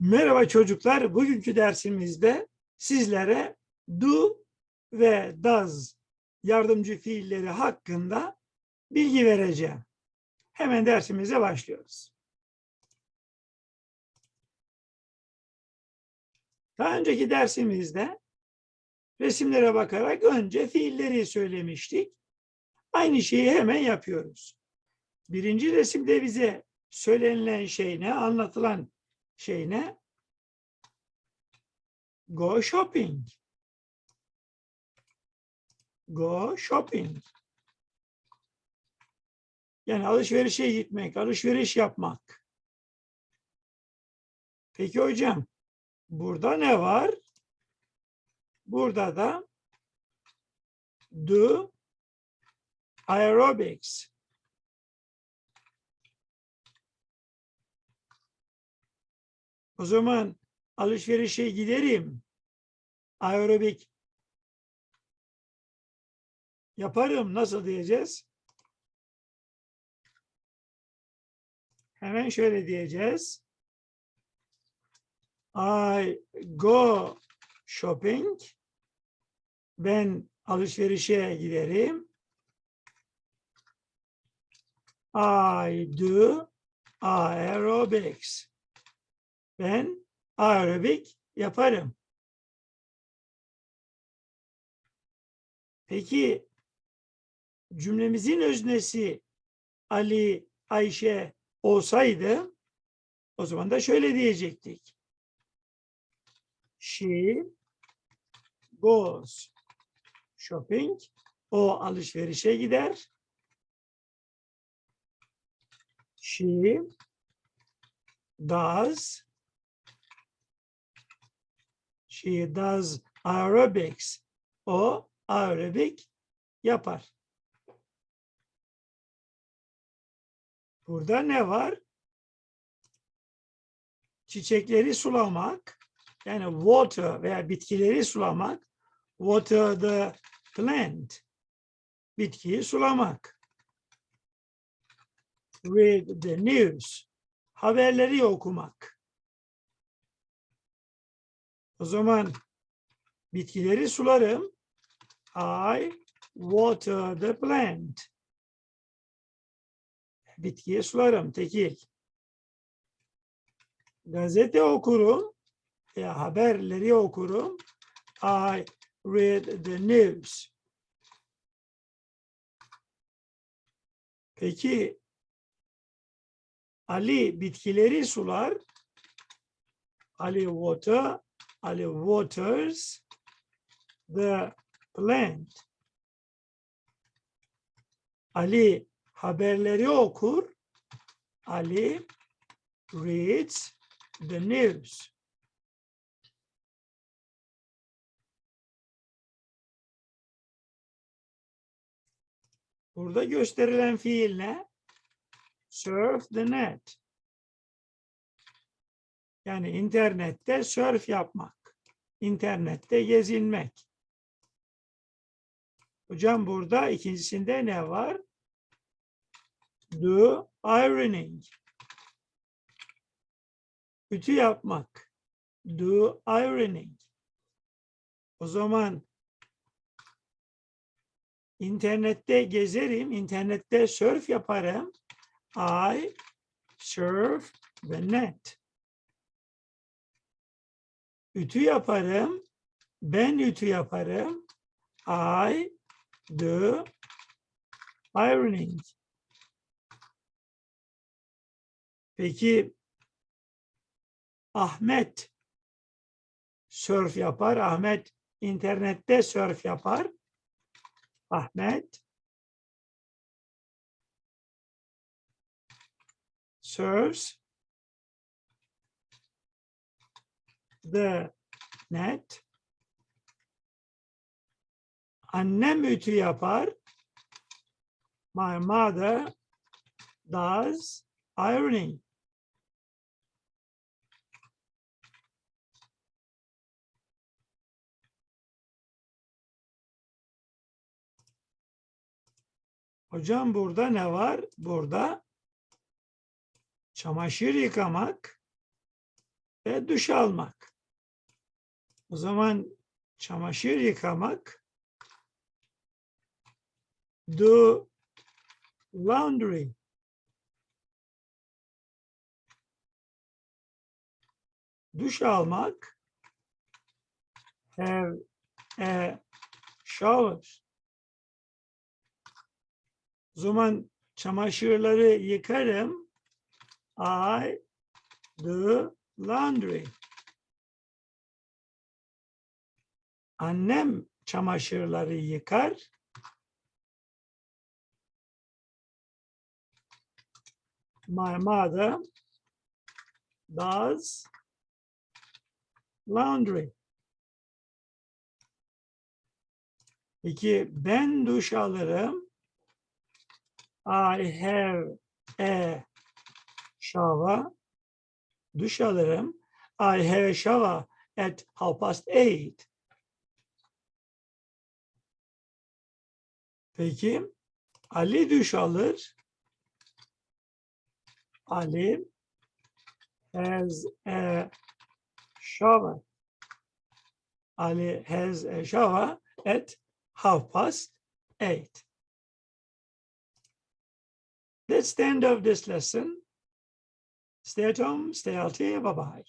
Merhaba çocuklar. Bugünkü dersimizde sizlere do ve does yardımcı fiilleri hakkında bilgi vereceğim. Hemen dersimize başlıyoruz. Daha önceki dersimizde resimlere bakarak önce fiilleri söylemiştik. Aynı şeyi hemen yapıyoruz. Birinci resimde bize söylenilen şey ne, anlatılan şey ne? Go shopping. Go shopping. Yani alışverişe gitmek, alışveriş yapmak. Peki hocam, burada ne var? Burada da do aerobics. O zaman alışverişe giderim. Aerobik yaparım. Nasıl diyeceğiz? Hemen şöyle diyeceğiz. I go shopping. Ben alışverişe giderim. I do aerobics. Ben aerobik yaparım. Peki cümlemizin öznesi Ali, Ayşe olsaydı o zaman da şöyle diyecektik. She goes shopping. O alışverişe gider. She does she does aerobics. O aerobik yapar. Burada ne var? Çiçekleri sulamak, yani water veya bitkileri sulamak, water the plant, bitkiyi sulamak. Read the news, haberleri okumak. O zaman bitkileri sularım. I water the plant. Bitkiye sularım tekil. Gazete okurum ya haberleri okurum. I read the news. Peki Ali bitkileri sular. Ali water, Ali waters the plant. Ali haberleri okur. Ali reads the news. Burada gösterilen fiil ne? Surf the net. Yani internette surf yapmak. İnternette gezinmek. Hocam burada ikincisinde ne var? Do ironing. Ütü yapmak. Do ironing. O zaman internette gezerim, internette surf yaparım. I surf the net. Ütü yaparım. Ben ütü yaparım. I do ironing. Peki Ahmet surf yapar. Ahmet internette surf yapar. Ahmet surfs the net. Annem ütü yapar. My mother does ironing. Hocam burada ne var? Burada çamaşır yıkamak ve duş almak. O zaman çamaşır yıkamak do laundry. Duş almak have a shower. O zaman çamaşırları yıkarım. I do laundry. Annem çamaşırları yıkar. My mother does laundry. Peki ben duş alırım. I have a shower. Duş alırım. I have a shower at half past eight. Peki Ali duş alır. Ali has a shower. Ali has a shower at half past eight. That's the end of this lesson. Stay at home, stay healthy, bye bye.